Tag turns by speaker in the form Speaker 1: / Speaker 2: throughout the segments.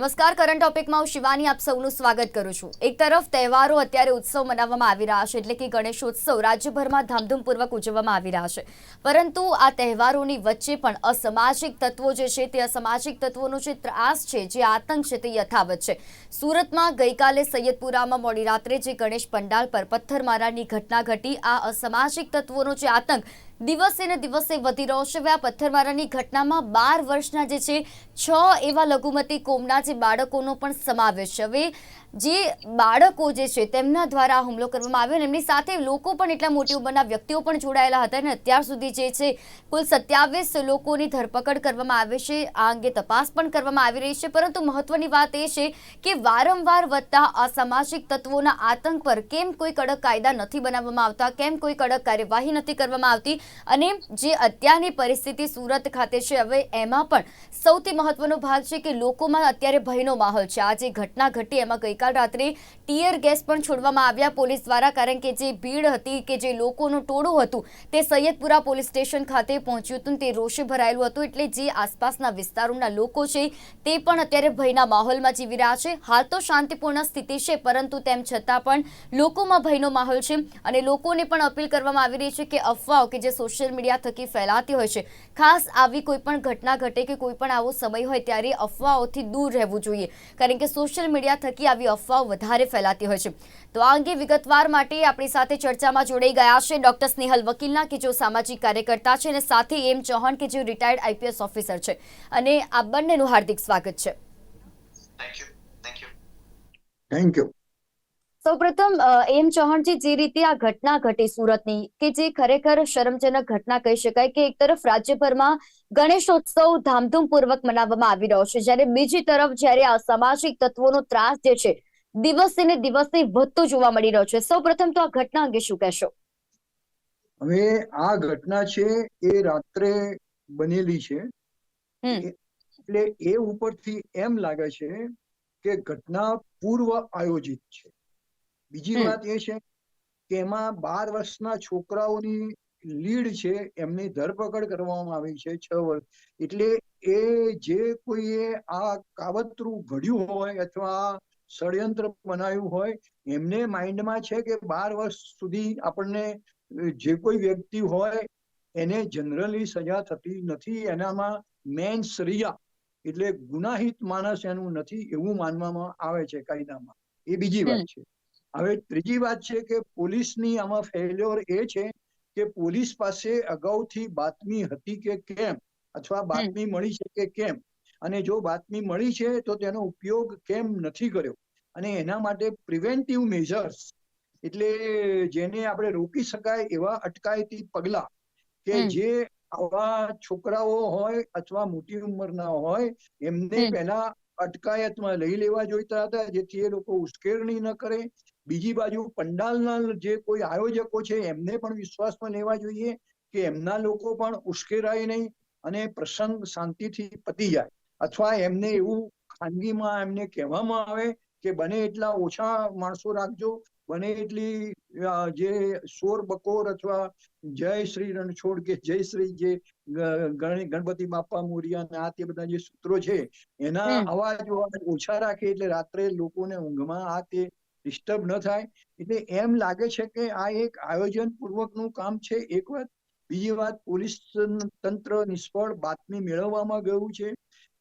Speaker 1: નમસ્કાર કરંટ ટોપિકમાં હું શિવાની આપ સૌનું સ્વાગત કરું છું. એક તરફ તહેવારો અત્યારે ઉત્સવ મનાવવામાં આવી રહ્યા છે, એટલે કે ગણેશોત્સવ રાજ્યભરમાં ધામધૂમપૂર્વક ઉજવવામાં આવી રહ્યા છે. પરંતુ આ તહેવારોની વચ્ચે પણ અસામાજિક તત્વો જે છે, તે અસામાજિક તત્વોનો જે ત્રાસ છે, જે આતંક છે, તે યથાવત છે. સુરતમાં ગઈકાલે સૈયદપુરામાં મોડી રાત્રે જે ગણેશ પંડાલ પર પથ્થરમારાની ઘટના ઘટી, આ અસામાજિક તત્વોનો જે આતંક દિવસે ને દિવસે વધી રહ્યો છે. આ પથ્થરમારાની ઘટનામાં બાર વર્ષના જે છે, છ એવા લઘુમતી કોમના જે બાળકોનો પણ સમાવેશ છે. હવે જે બાળકો જે છે, તેમના દ્વારા હુમલો કરવામાં આવ્યો અને એમની સાથે લોકો પણ એટલા મોટી ઉંમરના વ્યક્તિઓ પણ જોડાયેલા હતા અને અત્યાર સુધી જે છે, કુલ સત્યાવીસ લોકોની ધરપકડ કરવામાં આવે છે. આ અંગે તપાસ પણ કરવામાં આવી રહી છે. પરંતુ મહત્વની વાત એ છે કે વારંવાર વધતા અસામાજિક તત્વોના આતંક પર કેમ કોઈ કડક કાયદા નથી બનાવવામાં આવતા, કેમ કોઈ કડક કાર્યવાહી નથી કરવામાં આવતી અને જે અત્યારની પરિસ્થિતિ સુરત ખાતે છે, હવે એમાં પણ સૌથી મહત્વનો ભાગ છે કે લોકોમાં અત્યારે ભયનો માહોલ છે. આ જે ઘટના ઘટી, એમાં ગઈકાલ રાત્રે ટીયર ગેસ પણ છોડવામાં આવ્યા. પોલીસ દ્વારા, કારણ કે જે ભીડ હતી કે જે લોકોનું ટોળું હતું, તે સૈયદપુરા પોલીસ સ્ટેશન ખાતે પહોંચ્યું હતું તે રોષે ભરાયેલું હતું. એટલે જે આસપાસના વિસ્તારોના લોકો છે, તે પણ અત્યારે ભયના માહોલમાં જીવી રહ્યા છે. હાલ તો શાંતિપૂર્ણ સ્થિતિ છે, પરંતુ તેમ છતાં પણ લોકોમાં ભયનો માહોલ છે અને લોકોને પણ અપીલ કરવામાં આવી રહી છે કે અફવાઓ કે જે સોશિયલ મીડિયા થકી ફેલાતી હોય છે, ખાસ આવી કોઈ પણ ઘટના ઘટે કે કોઈ પણ આવો સમય હોય ત્યારે અફવાઓથી દૂર રહેવું જોઈએ. કારણ કે સોશિયલ મીડિયા થકી આવી અફવાઓ વધારે ફેલાતી હોય છે. તો આ અંગે વિગતવાર માટે આપણી સાથે ચર્ચામાં જોડાઈ ગયા છે ડોક્ટર સ્નેહલ વકીલના કે જેઓ સામાજિક કાર્યકર્તા છે અને સાથે એમ ચૌહાણ કે જેઓ રિટાયર્ડ આઈપીએસ ઓફિસર છે. અને આ બંનેનું હાર્દિક સ્વાગત છે.
Speaker 2: થેન્ક યુ
Speaker 3: થેન્ક યુ
Speaker 1: સૌપ્રથમ એમ ચૌહાણજી જે રીતે આ ઘટના ઘટી સુરતની કે જે ખરેખર શરમજનક ઘટના કહી શકાય કે એક તરફ રાજ્યભરમાં ગણેશોત્સવ ધામધૂમપૂર્વક મનાવવામાં આવી રહ્યો છે જ્યારે બીજી તરફ જ્યારે આ સામાજિક તત્વોનો ત્રાસ જે છે દિવસે ને દિવસે વધતો જોવા મળી રહ્યો છે. સૌપ્રથમ તો આ ઘટના અંગે શું કહેશો?
Speaker 3: હવે આ ઘટના છે એ રાત્રે બનેલી છે. એટલે એ ઉપરથી એમ લાગે છે કે ઘટના પૂર્વ આયોજિત છે. બીજી વાત એ છે કે એમાં બાર વર્ષના છોકરાઓની લીડ છે એમની ધરપકડ કરવામાં આવી છે છ વર્ષ. એટલે એ જે કોઈએ આ કાવતરું ઘડ્યું હોય અથવા ષડયંત્ર બનાવ્યું હોય એમને માઇન્ડમાં છે કે બાર વર્ષ સુધી આપણને જે કોઈ વ્યક્તિ હોય એને જનરલી સજા થતી નથી. એનામાં મેન સરિયા એટલે ગુનાહિત માણસ એનું નથી એવું માનવામાં આવે છે કાયદામાં. એ બીજી વાત છે. હવે ત્રીજી વાત છે કે પોલીસની આમાં ફેલ્યોર એ છે કે પોલીસ પાસે અગાઉથી બાતમી હતી કે કેમ અથવા બાતમી મળી છે કે કેમ? અને જો બાતમી મળી છે તો તેનો ઉપયોગ કેમ નથી કર્યો? અને એના માટે પ્રિવેન્ટિવ મેજર્સ એટલે જેને આપણે રોકી શકાય એવા અટકાયતી પગલા કે જે આવા છોકરાઓ હોય અથવા મોટી ઉંમરના હોય એમને. પહેલા અટકાયતમાં લઈ લેવા જોઈતા હતા જેથી એ લોકો ઉશ્કેરણી ન કરે બીજી બાજુ પંડાલના જે કોઈ આયોજકો છે એમને પણ વિશ્વાસમાં લેવા જોઈએ કે એમના લોકો પણ ઉશ્કેરાય નહીં અને પ્રસંગ શાંતિથી પતી જાય. અથવા એમને એવું ખાનગીમાં એમને કહેવામાં આવે કે બને એટલા ઓછા માણસો રાખજો બને એટલી જે શોર બકોર અથવા જય શ્રી રણછોડ કે જય શ્રી જે ગણપતિ બાપા મોરિયા આ તે બધા જે સૂત્રો છે એના અવાજ અવાજ ઓછા રાખે એટલે રાત્રે લોકોને ઊંઘમાં આ તે ડિસ્ટર્બ ન થાય. એટલે એમ લાગે છે કે આ એક આયોજન પૂર્વકનું કામ છે. એક વાત બીજી વાત પોલીસ તંત્ર નિષ્ફળ બાતમી મેળવવામાં ગયું છે.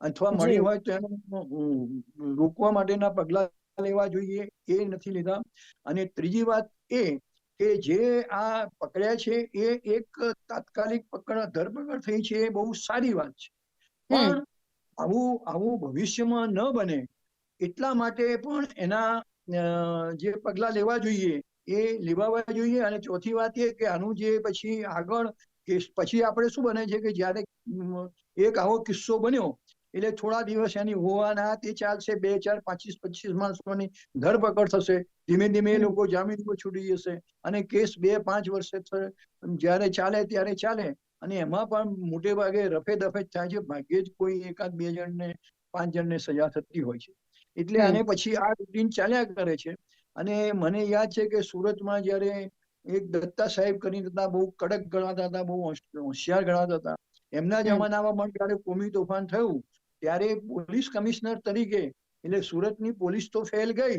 Speaker 3: અથવા મળી હોય તો એનું રોકવા માટેના પગલા લેવા જોઈએ. એ નથી લીધા. અને ત્રીજી વાત એ કે જે આ પકડ્યા છે એ એક તાત્કાલિક પકડ ધરપકડ થઈ છે. એ બહુ સારી વાત છે. પણ આવું આવું ભવિષ્યમાં ન બને એટલા માટે પણ એના જે પગલા લેવા જોઈએ એ લેવાવા જોઈએ. અને ચોથી વાત એ કે આનું જે પછી આગળ કે પછી આપણે શું બને છે કે જ્યારે એક આવો કિસ્સો બન્યો, એટલે થોડા દિવસ એની હોવાના તે ચાલશે, બે ચાર પચીસ પચીસ માણસોની ધરપકડ થશે. ધીમે ધીમે એ લોકો જામીન પર છૂટી જશે. અને કેસ બે પાંચ વર્ષે જ્યારે ચાલે ત્યારે ચાલે. અને એમાં પણ મોટે ભાગે રફે દફે થાય છે. ભાગ્યે જ કોઈ એકાદ બે જણને, પાંચ જણને સજા થતી હોય છે. એટલે આને પછી આ રૂટીન ચાલ્યા કરે છે. અને મને યાદ છે કે સુરતમાં જયારે એક દત્તા સાહેબ કરી હતા બહુ કડક ગણાતા હતા બહુ હોશિયાર ગણાતા હતા. એમના જમાનામાં પણ જ્યારે કોમી તોફાન થયું ત્યારે પોલીસ કમિશનર તરીકે એટલે સુરતની પોલીસ તો ફેલ ગઈ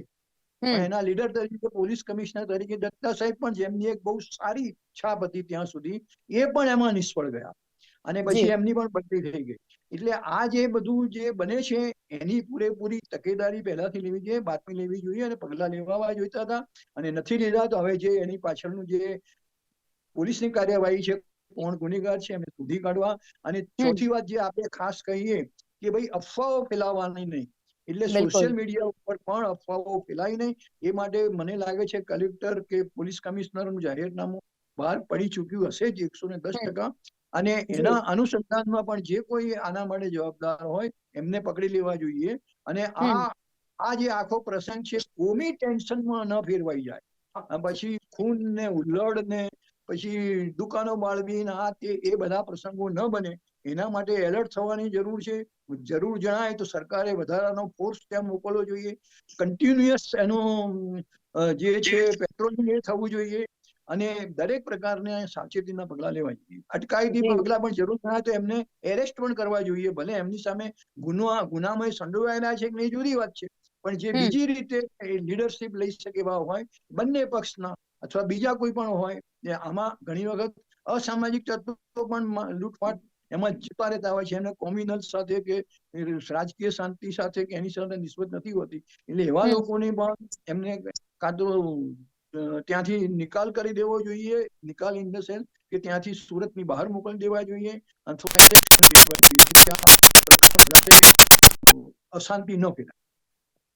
Speaker 3: એના લીડર તરીકે પોલીસ કમિશનર તરીકે દત્તા સાહેબ પણ જેમની એક બહુ સારી છાપ હતી ત્યાં સુધી એ પણ એમાં નિષ્ફળ ગયા. અને પછી એમની પણ બદલી થઈ ગઈ. એટલે આ જે બધું જે બને છે એની પૂરેપૂરી તકેદારી પહેલાથી લેવી જોઈએ બાતમી લેવી જોઈએ અને પગલા લેવા જોઈતા હતા. અને નથી લીધા તો હવે જે એની પાછળનું જે પોલીસની કાર્યવાહી છે કોણ ગુનેગાર છે એમને શોધી કાઢવા. અને ચોથી વાત જે આપણે ખાસ કહીએ કે ભાઈ અફવાઓ ફેલાવવાની નહીં. એટલે સોશિયલ મીડિયા ઉપર પણ અફવાઓ ફેલાય નહીં. એ માટે મને લાગે છે કલેક્ટર કે પોલીસ કમિશનરનું જાહેરનામું બહાર પડી ચૂક્યું હશે જ એકસો ને દસ ટકા. અને એના અનુસંધાનમાં પણ જે કોઈ આના માટે જવાબદાર હોય એમને પકડી લેવા જોઈએ. અને આ આ જે આખો પ્રસંગ છે કોમી ટેન્શનમાં ન ફેરવાઈ જાય. પછી ખૂન ને ઉલ્લડ ને પછી દુકાનો બાળવી ને આ તે એ બધા પ્રસંગો ન બને. એના માટે એલર્ટ થવાની જરૂર છે. જરૂર જણાય તો સરકારે વધારાનો ફોર્સ ત્યાં મોકલવો જોઈએ. કન્ટિન્યુઅસ એનો જે છે પેટ્રોલિંગ એ થવું જોઈએ. અને દરેક પ્રકારને સાવચેતીના પગલા લેવા જોઈએ. અટકાયતી પગલા પણ જરૂર થાય તો એમને એરેસ્ટ પણ કરવા જોઈએ. ભલે એમની સામે ગુનો ગુનામાં સંડોવાયેલા છે કે નહીં જુદી વાત છે. પણ જે બીજી રીતે લીડરશીપ લઈ શકે એવા હોય બંને પક્ષના અથવા બીજા કોઈ પણ હોય આમાં ઘણી વખત અસામાજિક તત્વો પણ લૂંટફાટ એમાં જતા રહેતા હોય છે. એમને કોમ્યુનલ સાથે કે રાજકીય શાંતિ સાથે કે એની સાથે નિસ્બત નથી હોતી. એટલે એવા. લોકોને પણ એમને કાં તો ત્યાંથી નિકાલ કરી દેવો જોઈએ. નિકાલ ઇન ધ સેન્સ કે ત્યાંથી સુરતની બહાર મોકલી દેવા જોઈએ. અશાંતિ ન ફેલાય.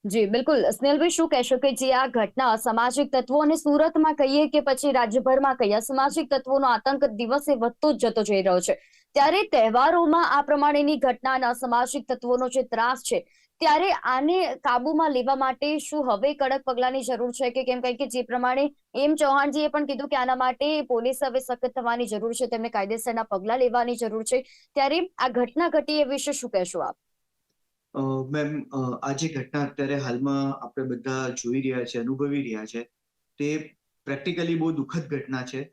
Speaker 1: જી, બિલકુલ. સ્નેહલભાઈ, શું કહેશો કે જે આ ઘટના સામાજિક તત્વો અને સુરતમાં કહીએ કે પછી રાજ્યભરમાં કહીએ? સામાજિક તત્વોનો આતંક દિવસે વધતો જતો જઈ રહ્યો છે. ત્યારે તહેવારોમાં આ પ્રમાણેની ઘટના સામાજિક તત્વોનો જે ત્રાસ છે ત્યારે આને કાબુમાં લેવા માટે શું હવે કડક પગલાની જરૂર છે કે કેમ? કે જે પ્રમાણે એમ ચૌહાણજીએ પણ કીધું કે આના માટે પોલીસ હવે સખત થવાની જરૂર છે તેમને કાયદેસરના પગલાં લેવાની જરૂર છે. ત્યારે આ ઘટના ઘટી એ વિશે શું કહેશો આપ?
Speaker 4: મેમ આ જે ઘટના અત્યારે હાલમાં આપણે બધા જોઈ રહ્યા છે અનુભવી રહ્યા છે તે પ્રેક્ટિકલી બહુ દુઃખદ ઘટના છે.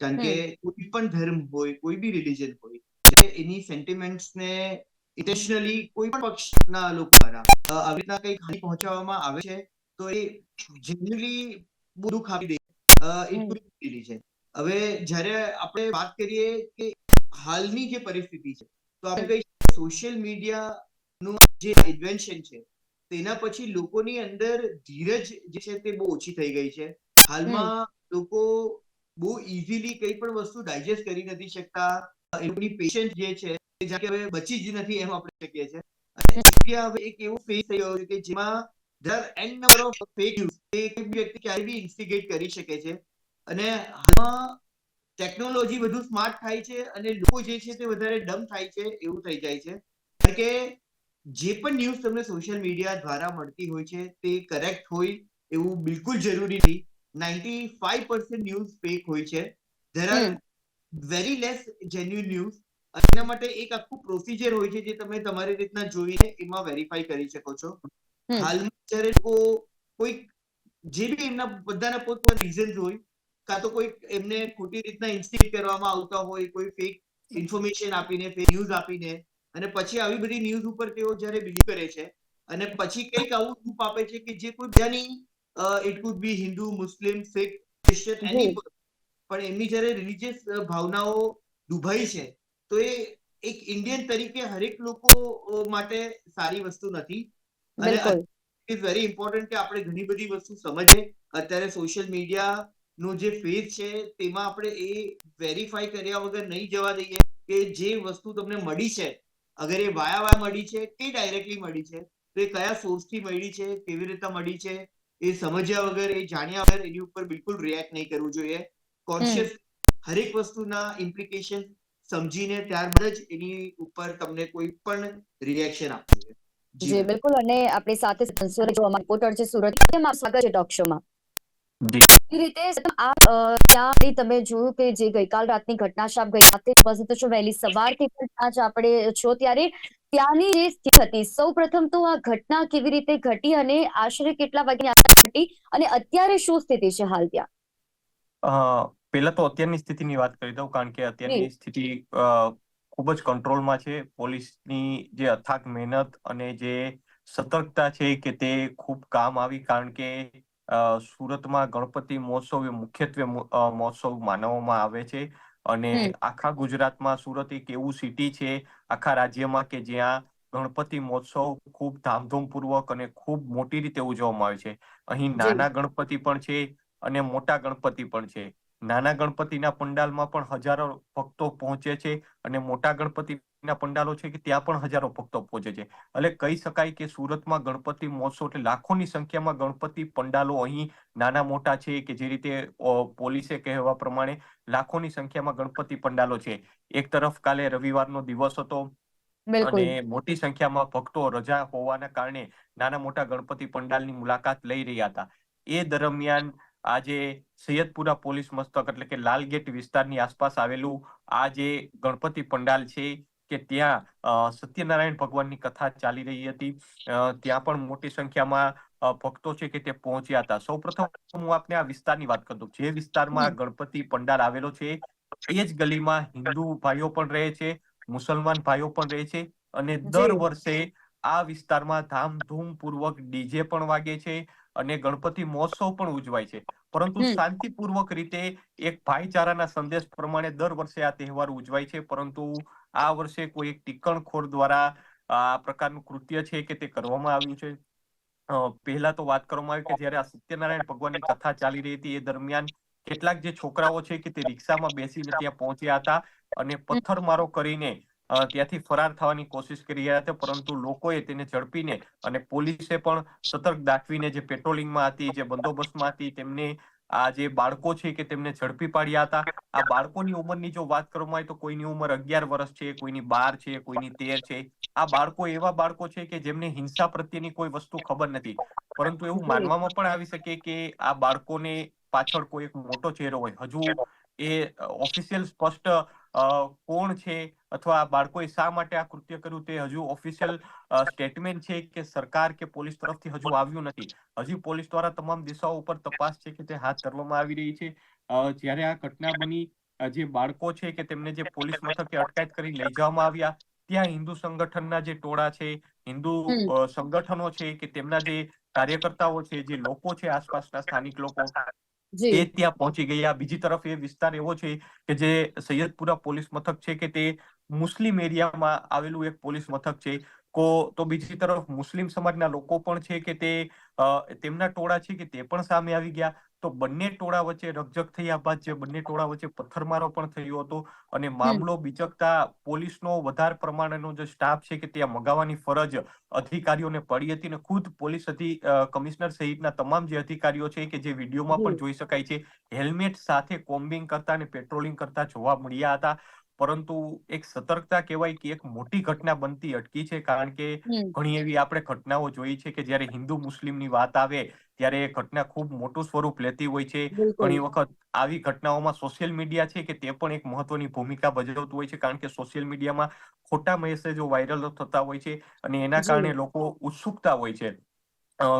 Speaker 4: કારણ કે કોઈ પણ ધર્મ હોય કોઈ બી રિલીજન હોય એની સેન્ટિમેન્ટ્સ ને ઇન્ટેન્શનલી કોઈ પણ પક્ષના લોકો દ્વારા. આવી રીતના કંઈક હાનિ પહોંચાડવામાં આવે છે તો એ જનરલી બહુ દુઃખ આપી દે.
Speaker 1: હમ.
Speaker 4: છે. હવે જ્યારે આપણે વાત કરીએ કે હાલની જે પરિસ્થિતિ છે તો આપણે કહીએ સોશિયલ મીડિયા નું જે ઇન્વેન્શન છે તેના પછી લોકોની અંદર ધીરજ જે છે તે બહુ ઓછી થઈ ગઈ છે. હાલમાં લોકો બહુ ઇઝીલી કઈ પણ વસ્તુ ડાયજેસ્ટ કરી નથી શકતા એ પેશન્ટ જે છે જાણે કે હવે બચી જ નથી એમ આપણે શકીએ છીએ. અને ઇન્ડિયા હવે એક એવો ફેસ થઈ ગયો છે કે જેમાં there N number of fake news એક વ્યક્તિ ક્યારે બી ઇન્સ્ટિગેટ કરી શકે છે. અને હાલમાં ટેકનોલોજી વધુ સ્માર્ટ થાય છે અને લોકો જે છે તે વધારે ડમ થાય છે એવું થઈ જાય છે. કારણ કે જે પણ ન્યૂઝ તમને સોશિયલ મીડિયા દ્વારા મળતી હોય છે તે કરેક્ટ હોય એવું બિલકુલ જરૂરી નથી. Ninety five percent news fake હોય છે. There are. Very less genuine news એના માટે એક આખું પ્રોસિજર હોય છે જે તમે તમારી રીતના જોઈને એમાં વેરીફાઈ કરી શકો છો. હાલમાં જ્યારે લોકો કોઈક જે બી એમના બધાના પોતપોતાના રીઝન્સ હોય કાં તો કોઈ એમને ખોટી રીતના ઇન્સ્ટિટ કરવામાં આવતા હોય કોઈ ફેક ઇન્ફોર્મેશન આપીને ફેક ન્યૂઝ આપીને અને પછી આવી બધી ન્યૂઝ ઉપર તેઓ જ્યારે બિલીવ કરે છે અને પછી કંઈક આવું રૂપ આપે છે કે જે કોઈ બીજાની it could be Hindu Muslim Sikh Christian any. પણ એમની જ્યારે રિલીજીયસ ભાવનાઓ દુભાઈ છે તો એ એક ઇન્ડિયન તરીકે હરેક લોકો માટે સારી વસ્તુ નથી. અને ઇઝ વેરી ઇમ્પોર્ટન્ટ કે આપણે ઘણી બધી વસ્તુ સમજીએ. અત્યારે સોશિયલ મીડિયા નો જે ફેઝ છે તેમાં આપણે એ વેરીફાઈ કર્યા વગર નહીં જવા દઈએ કે જે વસ્તુ તમને મળી છે અગર એ વાયા વાયા મળી છે કે ડાયરેક્ટલી મળી છે તો એ કયા સોર્સથી મળી છે કેવી રીતે મળી છે એ સમજ્યા વગર એ જાણ્યા વગર એની ઉપર બિલકુલ રિએક્ટ નહીં કરવું જોઈએ. કોન્શિયસ હરેક વસ્તુના ઇમ્પ્લિકેશન સમજીને ત્યારબાદ જ એની ઉપર તમને કોઈ પણ રિએક્શન આપવું જી
Speaker 1: બિલકુલ. અને આપણી સાથે સંસોરે જો અમારા રિપોર્ટર છે સુરત તેમાં સ્વાગત છે ટોક શોમાં
Speaker 5: જી.
Speaker 1: એ રીતે આ ત્યાં તમે જોયું કે જે ગઈકાલ રાતની ઘટના આપ ગઈ રાતે ઉપસ્થિત છો વહેલી સવારથી પણ ત્યાં જ આપણે છો ત્યારે ત્યાંની જે સ્થિતિ હતી સૌ પ્રથમ તો આ ઘટના કેવી રીતે ઘટી અને આશરે કેટલા વાગ્યાની ઘટી અને અત્યારે શું સ્થિતિ છે હાલ ત્યાં?
Speaker 5: અ, પહેલા તો અત્યારની સ્થિતિની વાત કરી દઉં કારણ કે અત્યારની સ્થિતિ ખૂબ જ કંટ્રોલમાં છે. પોલીસની જે અથાગ મહેનત અને જે સતર્કતા છે કે તે ખૂબ કામ આવી કારણ કે સુરતમાં ગણપતિ મહોત્સવ એ મુખ્યત્વે મહોત્સવ માનવામાં આવે છે. અને આખા ગુજરાતમાં સુરત એક એવું સિટી છે આખા રાજ્યમાં કે જ્યાં ગણપતિ મહોત્સવ ખૂબ ધામધૂમપૂર્વક અને ખૂબ મોટી રીતે ઉજવવામાં આવે છે. અહીં નાના ગણપતિ પણ છે અને મોટા ગણપતિ પણ છે. નાના ગણપતિના પંડાલમાં પણ હજારો ભક્તો પહોંચે છે અને મોટા ગણપતિના પંડાલો છે કે ત્યાં પણ હજારો ભક્તો પહોંચે છે. એટલે કહી શકાય કે સુરતમાં ગણપતિ મહોત્સવ એટલે લાખોની સંખ્યામાં ગણપતિ પંડાલો અહીં નાના મોટા છે કે જે રીતે પોલીસે કહેવા પ્રમાણે લાખોની સંખ્યામાં ગણપતિ પંડાલો છે. એક તરફ કાલે રવિવારનો દિવસ હતો અને મોટી સંખ્યામાં ભક્તો રજા હોવાના કારણે નાના મોટા ગણપતિ પંડાલની મુલાકાત લઈ રહ્યા હતા. એ દરમિયાન આજે સૈયદપુરા પોલીસ મસ્તક એટલે કે લાલગેટ વિસ્તારની આસપાસ આવેલું આ જે ગણપતિ પંડાલ છે કે ત્યાં સત્યનારાયણ ભગવાનની કથા ચાલી રહી હતી. ત્યાં પણ મોટી સંખ્યામાં ભક્તો છે કે તે પહોંચ્યા હતા. સૌપ્રથમ હું આપને આ વિસ્તારની વાત કરું. જે વિસ્તારમાં ગણપતિ પંડાલ આવેલો છે એ જ ગલીમાં હિન્દુ ભાઈઓ પણ રહે છે મુસલમાન ભાઈઓ પણ રહે છે અને દર વર્ષે આ વિસ્તારમાં ધામધૂમ પૂર્વક ડીજે પણ વાગે છે. અને ગણપતિ મહોત્સવ પણ ઉજવાય છે. પરંતુ શાંતિપૂર્વક રીતે એક ભાઈચારાના સંદેશ પ્રમાણે દર વર્ષે આ તહેવાર ઉજવાય છે. પરંતુ આ વર્ષે કોઈ એક ટીકણખોર દ્વારા આ પ્રકારનું કૃત્ય છે કે તે કરવામાં આવ્યું છે? પહેલા તો વાત કરવામાં આવી કે જ્યારે આ સત્યનારાયણ ભગવાનની કથા ચાલી રહી હતી એ દરમિયાન કેટલાક જે છોકરાઓ છે કે તે રિક્ષામાં બેસીને ત્યાં પહોંચ્યા હતા અને પથ્થરમારો કરીને ત્યાંથી ફરાર થવાની કોશિશ કરી રહ્યા હતા પરંતુ લોકોએ તેને ઝડપીને અને પોલીસે પણ સતર્ક દાખવીને જે પેટ્રોલિંગમાં હતી, જે બંદોબસ્તમાં હતી, તેમને આ જે બાળકો છે કે તેમને ઝડપી પાડ્યા હતા. આ બાળકોની ઉંમરની જો વાત કરવામાં આવે તો કોઈની ઉંમર અગિયાર વર્ષ છે, કોઈની બાર છે, કોઈની તેર છે. આ બાળકો એવા બાળકો છે કે જેમને હિંસા પ્રત્યેની કોઈ વસ્તુ ખબર નથી. પરંતુ એવું માનવામાં પણ આવી શકે કે આ બાળકોને પાછળ કોઈ એક મોટો ચહેરો હોય. હજુ એ ઓફિશિયલ સ્પષ્ટ કોણ છે? અથવા બાળકોએ શા માટે આ કૃત્ય કર્યું? તે હજુ ઓફિશિયલ સ્ટેટમેન્ટ છે કે સરકાર કે પોલીસ તરફથી હજુ આવ્યું નથી. હજી પોલીસ દ્વારા તમામ દિશાઓ ઉપર તપાસ છે કે તે હાથ ધરવામાં આવી રહી છે. જ્યારે આ ઘટના બની જે બાળકો છે કે તેમને જે પોલીસ મથકે અટકાયત કરી લઈ જવામાં આવ્યા, ત્યાં હિન્દુ સંગઠનના જે ટોળા છે, હિન્દુ સંગઠનો છે કે તેમના જે કાર્યકર્તાઓ છે, જે લોકો છે આસપાસના સ્થાનિક લોકો એ ત્યાં પહોંચી ગયા. બીજી તરફ એ વિસ્તાર એવો છે કે જે સૈયદપુરા પોલીસ મથક છે કે તે મુસ્લિમ એરિયામાં આવેલું એક પોલીસ મથક છે. કો તો બીજી તરફ મુસ્લિમ સમાજના લોકો પણ છે કે તે તેમના ટોળા છે કે તે પણ સામે આવી ગયા. તો બંને ટોળા વચ્ચે રકઝક થયા બાદ જે બંને ટોળા વચ્ચે પથ્થરમારો પણ થયો હતો અને મામલો બીચકતા પોલીસનો વધારે પ્રમાણનો જે સ્ટાફ છે કે ત્યાં મગાવવાની ફરજ અધિકારીઓને પડી હતી અને ખુદ પોલીસ અધિ કમિશનર સહિતના તમામ જે અધિકારીઓ છે કે જે વિડીયોમાં પણ જોઈ શકાય છે હેલ્મેટ સાથે કોમ્બિંગ કરતા અને પેટ્રોલિંગ કરતા જોવા મળ્યા હતા. પરંતુ એક સતર્કતા કહેવાય કે એક મોટી ઘટના બનતી અટકી છે કારણ કે ઘણી એવી આપણે ઘટનાઓ જોઈ છે કે જ્યારે હિન્દુ મુસ્લિમની વાત આવે ત્યારે એ ઘટના ખૂબ મોટું સ્વરૂપ લેતી હોય છે. ઘણી વખત આવી ઘટનાઓમાં સોશિયલ મીડિયા છે કે તે પણ એક મહત્વની ભૂમિકા ભજવતું હોય છે કારણ કે સોશિયલ મીડિયામાં ખોટા મેસેજો વાયરલ થતા હોય છે અને એના કારણે લોકો ઉત્સુકતા હોય છે.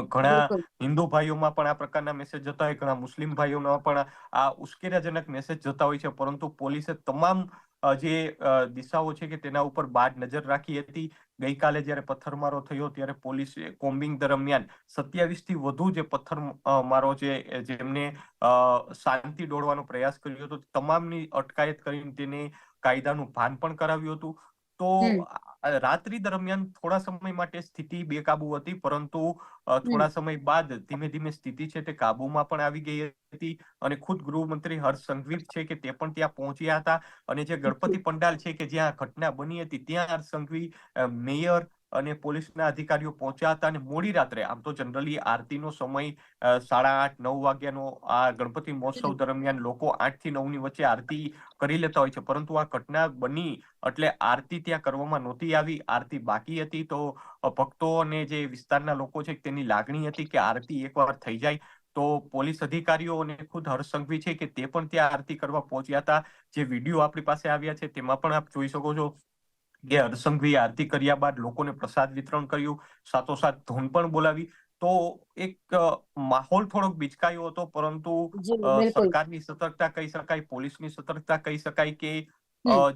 Speaker 5: ઘણા હિન્દુ ભાઈઓમાં પણ આ પ્રકારના મેસેજ જતા હોય ઘણા મુસ્લિમ ભાઈઓમાં પણ આ ઉશ્કેરજનક મેસેજ જતા હોય છે પરંતુ પોલીસે તમામ જે દિશાઓ છે કે તેના ઉપર બાદ નજર રાખી હતી. ગઈકાલે જ્યારે પથ્થરમારો થયો ત્યારે પોલીસે કોમ્બિંગ દરમિયાન સત્યાવીસથી વધુ જે પથ્થરમારો છે જેમને શાંતિ દોડવાનો પ્રયાસ કર્યો હતો, તમામની અટકાયત કરીને તેને કાયદાનું ભાન પણ કરાવ્યું હતું. તો રાત્રિ દરમિયાન થોડા સમય માટે સ્થિતિ બેકાબુ હતી પરંતુ થોડા સમય બાદ ધીમે ધીમે સ્થિતિ છે તે કાબુમાં પણ આવી ગઈ હતી અને ખુદ ગૃહમંત્રી હર્ષ સંઘવી છે કે તે પણ ત્યાં પહોંચ્યા હતા અને જે ગણપતિ પંડાલ છે કે જ્યાં ઘટના બની હતી ત્યાં હર્ષ સંઘવી મેયર અને પોલીસના અધિકારીઓ પહોંચ્યા હતા અને મોડી રાત્રે, આમ તો જનરલી આરતીનો સમય સાડા આઠ, નવ વાગ્યાનો આ ગણપતિ મહોત્સવ દરમિયાન લોકો આઠથી નવની વચ્ચે આરતી કરી લેતા હોય છે. પરંતુ આ ઘટના બની એટલે આરતી ત્યાં કરવામાં નહોતી આવી. આરતી બાકી હતી તો ભક્તો અને જે વિસ્તારના લોકો છે તેની લાગણી હતી કે આરતી એકવાર થઈ જાય તો પોલીસ અધિકારીઓ અને ખુદ હર્ષસંઘવી છે કે તે પણ ત્યાં આરતી કરવા પહોંચ્યા હતા. જે વીડિયો આપણી પાસે આવ્યા છે તેમાં પણ આપ જોઈ શકો છો. કે હર્ષ આરતી કર્યા બાદ લોકોને પ્રસાદ વિતરણ કર્યું સાથોસાથ ધૂન પણ બોલાવી. તો એક માહોલ થોડોક બિચકાયો હતો પરંતુ
Speaker 1: જી
Speaker 5: સરકારની સતર્કતા કહી શકાય પોલીસની સતર્કતા કહી શકાય કે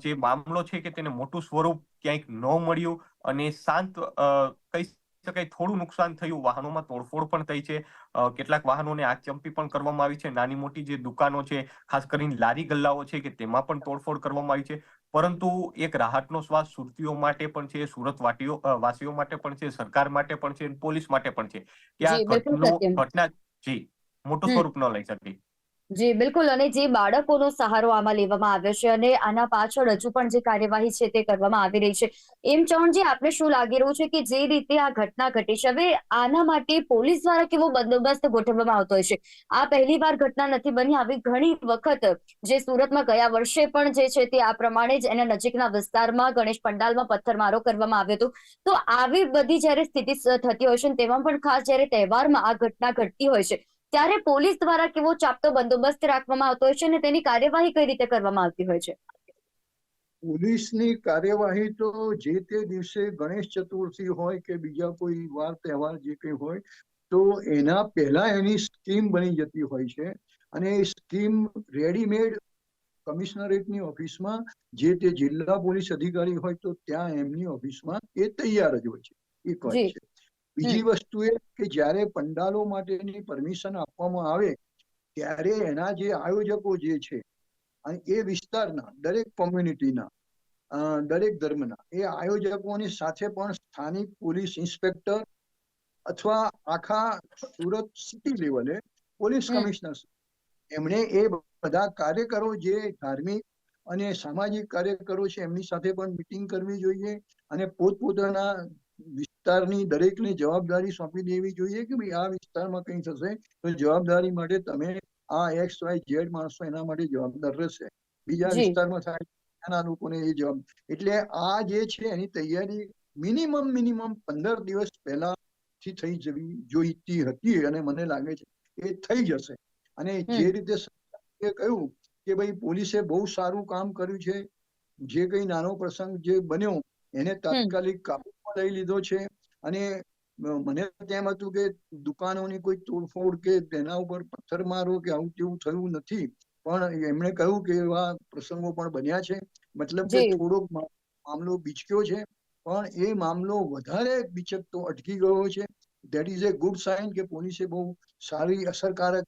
Speaker 5: જે મામલો છે કે તેને મોટું સ્વરૂપ ક્યાંક ન મળ્યું અને શાંત કહી શકાય થોડું નુકસાન થયું. વાહનોમાં તોડફોડ પણ થઈ છે. કેટલાક વાહનોને આગચંપી પણ કરવામાં આવી છે. નાની મોટી જે દુકાનો છે ખાસ કરીને લારી ગલ્લાઓ છે કે તેમાં પણ તોડફોડ કરવામાં આવી છે. પરંતુ એક રાહતનો શ્વાસ સુરતીઓ માટે પણ છે સુરત વાટીઓ વાસીઓ માટે પણ છે સરકાર માટે પણ છે પોલીસ માટે પણ છે. કે આ. ઘટના જી મોટું સ્વરૂપ ન લઈ શકે.
Speaker 1: જી, બિલકુલ. અને જે બાળકોનો સહારો આમાં લેવામાં આવ્યો છે અને આના પાછળ હજુ પણ જે કાર્યવાહી છે તે કરવામાં આવી રહી છે. એમ ચૌહાણજી આપને શું લાગી રહ્યું છે કે જે રીતે આ ઘટના ઘટી છે? હવે આના માટે પોલીસ દ્વારા કેવો બંદોબસ્ત ગોઠવવામાં આવતો હોય છે? આ પહેલી વાર ઘટના નથી બની. આવી ઘણી વખત જે સુરતમાં ગયા વર્ષે પણ જે છે તે આ પ્રમાણે જ એના નજીકના વિસ્તારમાં ગણેશ પંડાલમાં પથ્થરમારો કરવામાં આવ્યો હતો. તો આવી બધી જ્યારે સ્થિતિ થતી હોય છે તેમાં પણ ખાસ જ્યારે તહેવારમાં આ ઘટના ઘટતી હોય છે ત્યારે પોલીસ દ્વારા કેવો ચાપતો બંદોબસ્ત રાખવામાં આવતો હોય છે અને તેની કાર્યવાહી કઈ રીતે કરવામાં આવતી હોય છે?
Speaker 3: પોલીસની કાર્યવાહી તો જે તે દિવસે ગણેશ ચતુર્થી હોય કે બીજા કોઈ વાર તહેવાર જે કંઈ હોય તો એના પહેલા એની સ્કીમ બની જતી હોય છે. અને એ સ્કીમ રેડીમેડ કમિશનરેટની ઓફિસમાં જે તે જિલ્લા પોલીસ અધિકારી હોય તો ત્યાં એમની ઓફિસમાં એ તૈયાર જ હોય છે. એક વાત છે. બીજી વસ્તુ એ કે જ્યારે પંડાલો માટેની પરમિશન આપવામાં આવે ત્યારે એના જે આયોજકો જે છે એ વિસ્તારના દરેક કોમ્યુનિટીના દરેક ધર્મના એ આયોજકોની સાથે પણ સ્થાનિક પોલીસ ઇન્સ્પેક્ટર અથવા આખા સુરત સિટી લેવલે પોલીસ કમિશનર એમણે એ બધા કાર્યકરો જે ધાર્મિક અને સામાજિક કાર્યકરો છે એમની સાથે પણ મિટિંગ કરવી જોઈએ અને પોતપોતાના વિસ્તારની દરેકને જવાબદારી સોંપી દેવી જોઈએ કે ભાઈ આ વિસ્તારમાં કંઈ થશે તો જવાબદારી માટે તમે આ એક્સ વાય ઝેડ માણસો એના માટે જવાબદાર રહેશે. બીજા વિસ્તારમાં થાય લોકોને એ જવાબ એટલે આ જે છે એની તૈયારી મિનિમમ મિનિમમ પંદર દિવસ પહેલાથી થઈ જવી જોઈતી હતી અને મને લાગે છે એ થઈ જશે. અને જે રીતે કહ્યું કે ભાઈ પોલીસે બહુ સારું કામ કર્યું છે જે કઈ નાનો પ્રસંગ જે બન્યો એને તાત્કાલિક કાબુમાં લઈ લીધો છે. અને મને તેમ હતું કે દુકાનોની કોઈ તોડફોડ કે તેના ઉપર પથ્થરમારો કે આવું તેવું થયું નથી. પણ એમણે કહ્યું કે એવા પ્રસંગો પણ બન્યા છે. મતલબ કે થોડોક મામલો બીચક્યો છે. પણ એ મામલો વધારે બીચકતો અટકી ગયો છે. That is a good sign કે પોલીસે બહુ સારી અસરકારક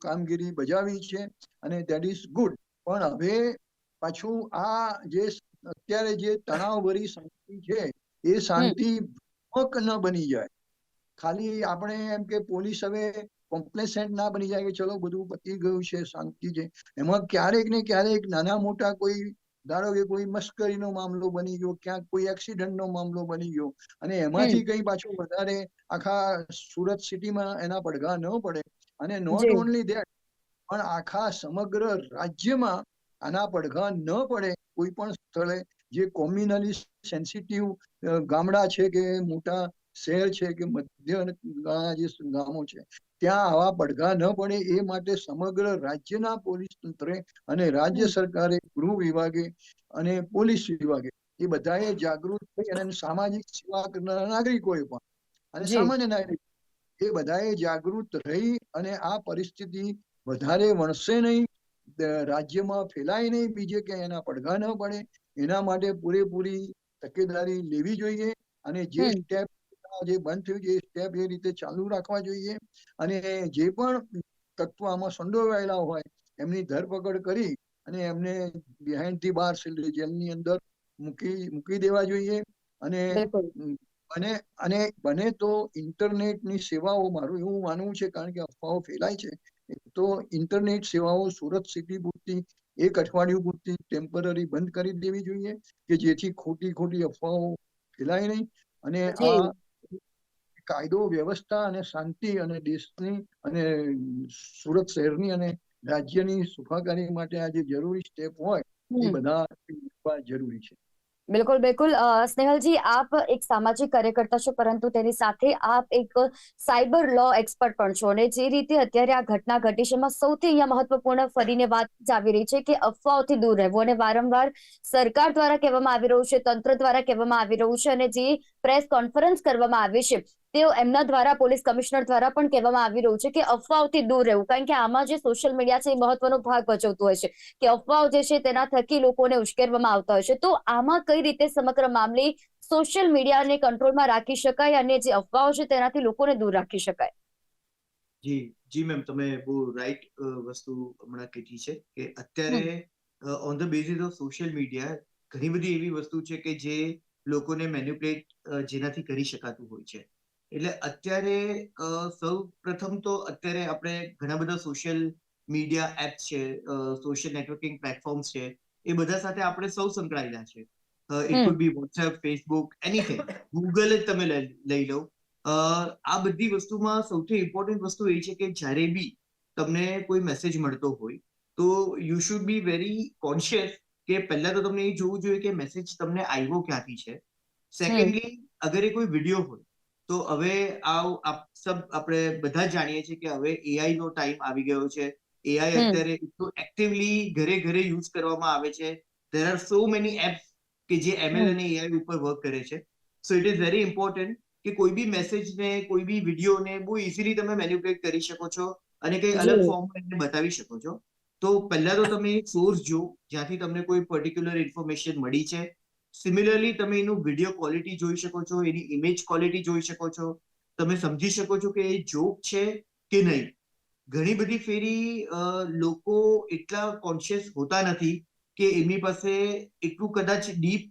Speaker 3: કામગીરી બજાવી છે અને ધેટ ઇઝ ગુડ પણ હવે પાછું આ જે અત્યારે જે તણાવભરી શાંતિ છે એ શાંતિ ભ્રમક ન બની જાય. ખાલી આપણે એમ કે પોલીસ હવે કોમ્પ્લેસેન્ટ ના બની જાય કે ચલો બધું પતી ગયું છે શાંતિ છે. એમાં ક્યારેક ને ક્યારેક નાના મોટા કોઈ ધારો કે કોઈ મસ્કરીનો મામલો બની ગયો ક્યાંક કોઈ એક્સિડન્ટનો મામલો બની ગયો અને એમાંથી કઈ પાછું વધારે આખા સુરત સિટીમાં એના પડઘા ન પડે અને નોટ ઓનલી ધેટ પણ આખા સમગ્ર રાજ્યમાં આના પડઘા ન પડે કોઈ પણ સ્થળે જે કોમ્યુનલી સેન્સિટિવ ગામડા છે કે મોટા શહેર છે કે મધ્ય ગાળાના જે ગામો છે ત્યાં આવા પડઘા ન પડે એ માટે સમગ્ર રાજ્યના પોલીસ તંત્રે અને રાજ્ય સરકારે ગૃહ વિભાગે અને પોલીસ વિભાગે એ બધાએ જાગૃત થઈ અને સામાજિક સેવા કરનારા નાગરિકોએ પણ અને સામાન્ય નાગરિક એ બધાએ જાગૃત રહી અને આ પરિસ્થિતિ વધારે વણસે નહીં રાજ્યમાં ફેલાય નહીં બીજે કે એના પડઘા ન પડે એના માટે પૂરેપૂરી તકેદારી લેવી જોઈએ અને જે સ્ટેપ જે બંધ થયું છે એ સ્ટેપ એ રીતે ચાલુ રાખવા જોઈએ અને જે પણ તત્વ આમાં સંડોવાયેલા હોય એમની ધરપકડ કરી અને એમને બિહાઇન્ડથી બાર જેલની અંદર મૂકી મૂકી દેવા જોઈએ અને અને અને બને તો ઇન્ટરનેટની સેવાઓ મારું એવું માનવું છે કારણ કે અફવાઓ ફેલાય છે તો ઇન્ટરનેટ સેવાઓ સુરત સિટી પૂરતી એક અઠવાડિયું પૂરતી ટેમ્પરરી બંધ કરી દેવી જોઈએ કે જેથી ખોટી ખોટી અફવાઓ ફેલાય નહીં. અને આ કાયદો વ્યવસ્થા અને શાંતિ અને દેશની અને સુરત શહેરની અને રાજ્યની સુખાકારી માટે આ જે જરૂરી સ્ટેપ હોય એ બધા જરૂરી છે.
Speaker 1: બિલકુલ બિલકુલ. સ્નેહલજી, આપ એક સામાજિક કાર્યકર્તા છો, પરંતુ તેની સાથે આપ એક સાયબર લો એક્સપર્ટ પણ છો અને જે રીતે અત્યારે આ ઘટના ઘટી છે, એમાં સૌથી અહીંયા મહત્વપૂર્ણ ફરીને વાત જ આવી રહી છે કે અફવાઓથી દૂર રહેવું અને વારંવાર સરકાર દ્વારા કહેવામાં આવી રહ્યું છે, તંત્ર દ્વારા કહેવામાં આવી રહ્યું છે અને જે પ્રેસ કોન્ફરન્સ કરવામાં આવી છે તેઓ એમના દ્વારા પોલીસ કમિશનર દ્વારા પણ કહેવામાં આવી રહ્યું છે કે અફવાઓથી દૂર રહેવું. કારણ કે આમાં જે સોશિયલ મીડિયા છે એ મહત્વનો ભાગ ભજવતું હોય છે. કે અફવાઓ જે છે તેના થકી લોકોને ઉશ્કેરવામાં આવતા હોય છે. તો આમાં કઈ રીતે સમગ્ર મામલે સોશિયલ મીડિયાને કંટ્રોલમાં રાખી શકાય અને જે અફવાઓ છે તેનાથી લોકોને દૂર રાખી શકાય?
Speaker 4: જી જી મેમ તમે બહુ રાઈટ વસ્તુ હમણાં કીધી છે કે અત્યારે on the basis of social media ઘણી બધી એવી વસ્તુ છે કે જે લોકોને મેન્યુપ્લેટ જેનાથી કરી શકાતું હોય છે. એટલે અત્યારે સૌ પ્રથમ તો અત્યારે આપણે ઘણા બધા સોશિયલ મીડિયા એપ્સ છે સોશિયલ નેટવર્કિંગ પ્લેટફોર્મ્સ છે એ બધા સાથે આપણે સૌ સંકળાયેલા છે. It could be WhatsApp Facebook anything Google જ તમે લઈ લો. આ બધી વસ્તુમાં સૌથી ઇમ્પોર્ટન્ટ વસ્તુ એ છે કે જ્યારે બી તમને કોઈ મેસેજ મળતો હોય તો you should be very conscious કે પહેલા તો તમને એ જોવું જોઈએ કે મેસેજ તમને આવ્યો ક્યાંથી છે. સેકન્ડલી અગર એ કોઈ વીડિયો હોય તો હવે આપ સબ આપણે બધા જાણીએ છીએ કે હવે એઆઈ નો ટાઈમ આવી ગયો છે. એઆઈ અત્યારે એટલું એક્ટિવલી ઘરે ઘરે યુઝ કરવામાં આવે છે. There are so many apps કે જે એમએલ અને એઆઈ ઉપર વર્ક કરે છે. So it is very important કે કોઈ બી મેસેજ ને કોઈ બી વીડિયો ને બહુ ઇઝીલી તમે મેન્યુપ્લેટ કરી શકો છો અને કઈ અલગ
Speaker 1: ફોર્મ
Speaker 4: ફોર્મમાં એને બતાવી શકો છો. તો પહેલા તો તમે સોર્સ જો જ્યાંથી તમને કોઈ પર્ટિક્યુલર ઇન્ફોર્મેશન મળી છે. સિમિલરલી તમે એનું વીડિયો ક્વોલિટી જોઈ શકો છો એની ઇમેજ ક્વોલિટી જોઈ શકો છો. તમે સમજી શકો છો કે એ જોક છે કે નહીં. ઘણી બધી ફેરી લોકો એટલા કોન્શિયસ હોતા નથી કે એમની પાસે એટલું કદાચ ડીપ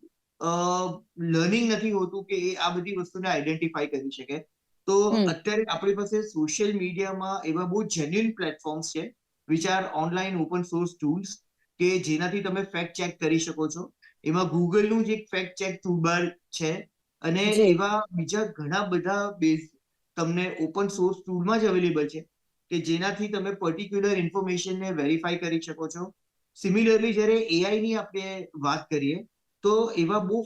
Speaker 4: લર્નિંગ નથી હોતું કે એ આ બધી વસ્તુને આઈડેન્ટિફાઈ કરી શકે. તો અત્યારે આપણી પાસે સોશિયલ મીડિયામાં એવા બહુ જેન્યુઅન પ્લેટફોર્મ્સ છે which are online open source tools કે જેનાથી તમે ફેક્ટ ચેક કરી શકો છો. એમાં ગૂગલનું નું એક ફેક્ટ ચેક ટૂલબાર છે અને એવા બીજા ઘણા બધા બેઝ તમને ઓપન સોર્સ ટૂલમાં જ અવેલેબલ છે કે જેનાથી તમે પર્ટિક્યુલર ઇન્ફોર્મેશનને વેરીફાઈ કરી શકો છો. સિમિલરલી જ્યારે એઆઈ ની આપણે વાત કરીએ તો એવા બહુ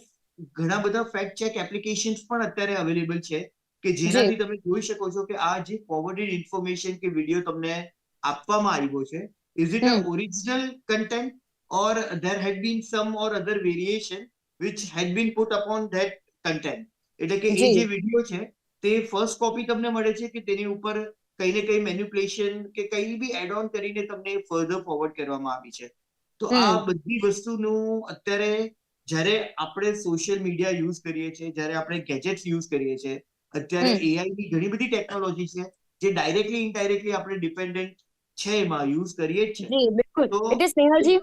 Speaker 4: ઘણા બધા ફેક્ટ ચેક એપ્લિકેશન્સ પણ અત્યારે અવેલેબલ છે કે જેનાથી તમે જોઈ શકો છો કે આ જે ફોરવર્ડેડ ઇન્ફોર્મેશન કે વીડિયો તમને આપવામાં આવ્યો છે is it a original content or there had been some or other variation which had been put upon that content. એટલે કે એ
Speaker 1: જે.
Speaker 4: વીડિયો છે તે ફર્સ્ટ કોપી તમને મળે છે કે તેની ઉપર કઈ ને કઈ મેન્યુપ્લેશન કે કઈ બી એડ ઓન કરીને તમને ફર્ધર ફોરવર્ડ કરવામાં આવી છે. તો આ બધી વસ્તુનું અત્યારે જ્યારે આપણે સોશિયલ મીડિયા યુઝ કરીએ છીએ જ્યારે આપણે ગેજેટ્સ યુઝ કરીએ છીએ અત્યારે એઆઈ ની ઘણી બધી ટેકનોલોજી છે જે ડાયરેક્ટલી ઇનડાયરેક્ટલી આપણે ડિપેન્ડન્ટ છે એમાં યુઝ કરીએ જ છે તો
Speaker 1: સ્નેહલજી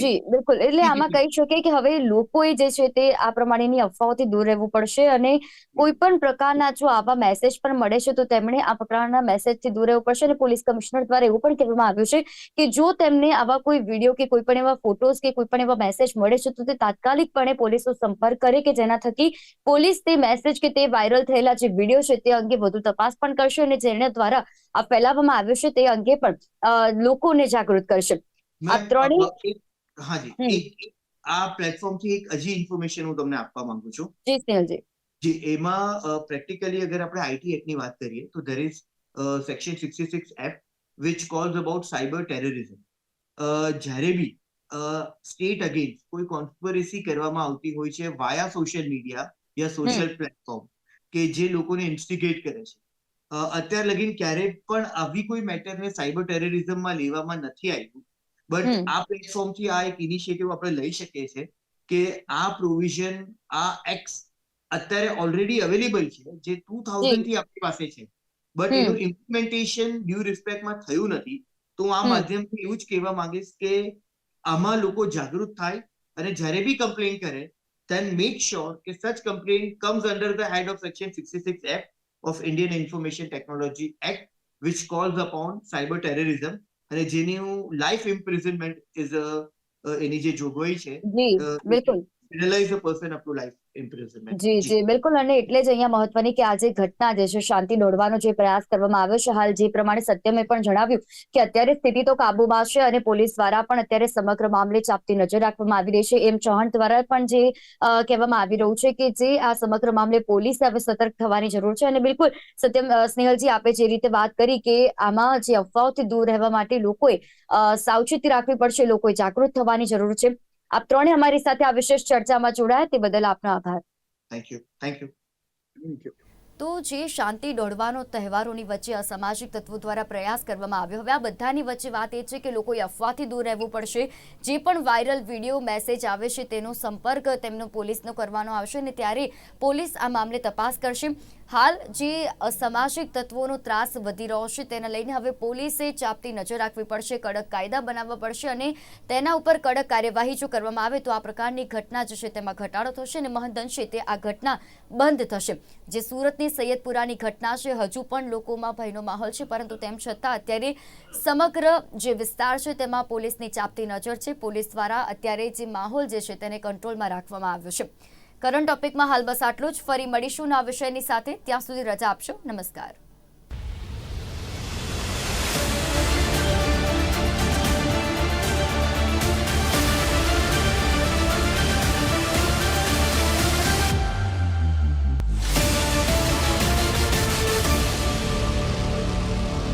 Speaker 4: જી.
Speaker 1: બિલકુલ. એટલે આમાં કહી શકીએ કે હવે લોકોએ જે છે તે આ પ્રમાણેની અફવાઓથી દૂર રહેવું પડશે અને કોઈ પણ પ્રકારના જો આવા મેસેજ પણ મળે છે તો તેમણે આ પ્રકારના મેસેજથી દૂર રહેવું પડશે અને પોલીસ કમિશનર દ્વારા એવું પણ કહેવામાં આવ્યું છે કે જો તેમને આવા કોઈ વીડિયો કે કોઈ પણ એવા ફોટોઝ કે કોઈ પણ એવા મેસેજ મળે છે તો તે તાત્કાલિકપણે પોલીસનો સંપર્ક કરે કે જેના થકી પોલીસ તે મેસેજ કે તે વાયરલ થયેલા જે વીડિયો છે તે અંગે વધુ તપાસ પણ કરશે અને જેના દ્વારા આ ફેલાવવામાં આવ્યો છે તે અંગે પણ લોકોને જાગૃત કરશે. આ ત્રણેય-
Speaker 4: હાજી. એક આ પ્લેટફોર્મથી એક હજી ઇન્ફોર્મેશન હું તમને આપવા માંગુ છું.
Speaker 1: જી સ્નેહલજી
Speaker 4: જી એમાં પ્રેક્ટિકલી અગર આપણે આઈટી એક્ટની વાત કરીએ તો there is section sixty six which calls about cyber terrorism જ્યારે બી સ્ટેટ અગેન્સ્ટ કોઈ કોન્સ્પિરસી કરવામાં આવતી હોય છે વાયા સોશિયલ મીડિયા યા સોશિયલ પ્લેટફોર્મ કે જે લોકોને ઇન્સ્ટિગેટ કરે છે. અત્યાર લગીન ક્યારે પણ આવી કોઈ મેટરને સાયબર ટેરરિઝમમાં લેવામાં નથી આવ્યું બટ આ પ્લેટફોર્મથી આ એક ઇનિશિયેટિવ આપણે લઈ શકીએ છીએ કે આ પ્રોવિઝન આ એક્ટ અત્યારે ઓલરેડી અવેલેબલ છે જે ટુ થાઉઝન્ડથી આપણી પાસે છે. બટ. એનું ઇમ્પ્લિમેન્ટેશન ડ્યુ રિસ્પેક્ટમાં થયું નથી. તો હું આ માધ્યમથી એવું જ કહેવા માંગીશ કે આમાં લોકો જાગૃત થાય અને જ્યારે બી કમ્પ્લેન કરે then make sure કે such complaint comes under the head of section 66 Act of Indian Information Technology Act which calls upon cyber terrorism. અને જેની લાઈફ ઇમ્પ્રિઝનમેન્ટ ઇઝ અ, એની જે જોગવાઈ છે
Speaker 1: જી બિલકુલ.
Speaker 4: Penalize a person up to life imprisonment
Speaker 1: જી જી બિલકુલ. અને એટલે જ અહીંયા મહત્વની કે આ જે ઘટના જે છે શાંતિ દોડવાનો જે પ્રયાસ કરવામાં આવ્યો છે હાલ જે પ્રમાણે સત્યમે પણ જણાવ્યું કે અત્યારે સ્થિતિ તો કાબુમાં છે અને પોલીસ દ્વારા પણ અત્યારે સમગ્ર મામલે ચાપતી નજર રાખવામાં આવી રહી છે. એમ ચૌહાણ દ્વારા પણ જે અ, કહેવામાં આવી રહ્યું છે કે જે આ સમગ્ર મામલે પોલીસે હવે સતર્ક થવાની જરૂર છે. અને બિલકુલ સત્યમ અ, સ્નેહલજી આપે જે રીતે વાત કરી કે આમાં જે અફવાઓથી દૂર રહેવા માટે લોકોએ સાવચેતી રાખવી પડશે લોકોએ જાગૃત થવાની જરૂર છે. આપ ત્રણે અમારી સાથે આ વિશેષ ચર્ચામાં જોડાયા તે બદલ આપનો આભાર.
Speaker 4: Thank you thank you.
Speaker 1: તો જે શાંતિ દોડવાનો તહેવારોની વચ્ચે અસામાજિક તત્વો દ્વારા પ્રયાસ કરવામાં આવ્યો હવે આ બધાની વચ્ચે વાત એ છે કે લોકોએ અફવાથી દૂર રહેવું પડશે. જે પણ વાયરલ વીડિયો મેસેજ આવે છે તેનો સંપર્ક તેમનો પોલીસનો કરવાનો આવશે અને ત્યારે પોલીસ આ મામલે તપાસ કરશે. હાલ જે અસામાજિક તત્વોનો ત્રાસ વધી રહ્યો છે, તેને લઈને હવે પોલીસે ચાપતી નજર રાખવી પડશે, કડક કાયદા બનાવવા પડશે અને તેના ઉપર કડક કાર્યવાહી જો કરવામાં આવે તો આ પ્રકારની ઘટના જે છે તેમાં ઘટાડો થશે અને મહદઅંશે તે આ ઘટના બંધ થશે. જે સુરતની સૈયદપુરાની ઘટના છે, હજુ પણ લોકોમાં ભયનો માહોલ છે, પરંતુ તેમ છતાં અત્યારે સમગ્ર જે વિસ્તાર છે તેમાં પોલીસની ચાપતી નજર છે. પોલીસ દ્વારા અત્યારે જે માહોલ જે છે તેને કંટ્રોલમાં રાખવામાં આવ્યો છે. કરંટ ટોપિકમાં હાલ બસ આટલું જ. ફરી મળીશું આ વિષયની સાથે. ત્યાં સુધી રજા આપશો. નમસ્કાર.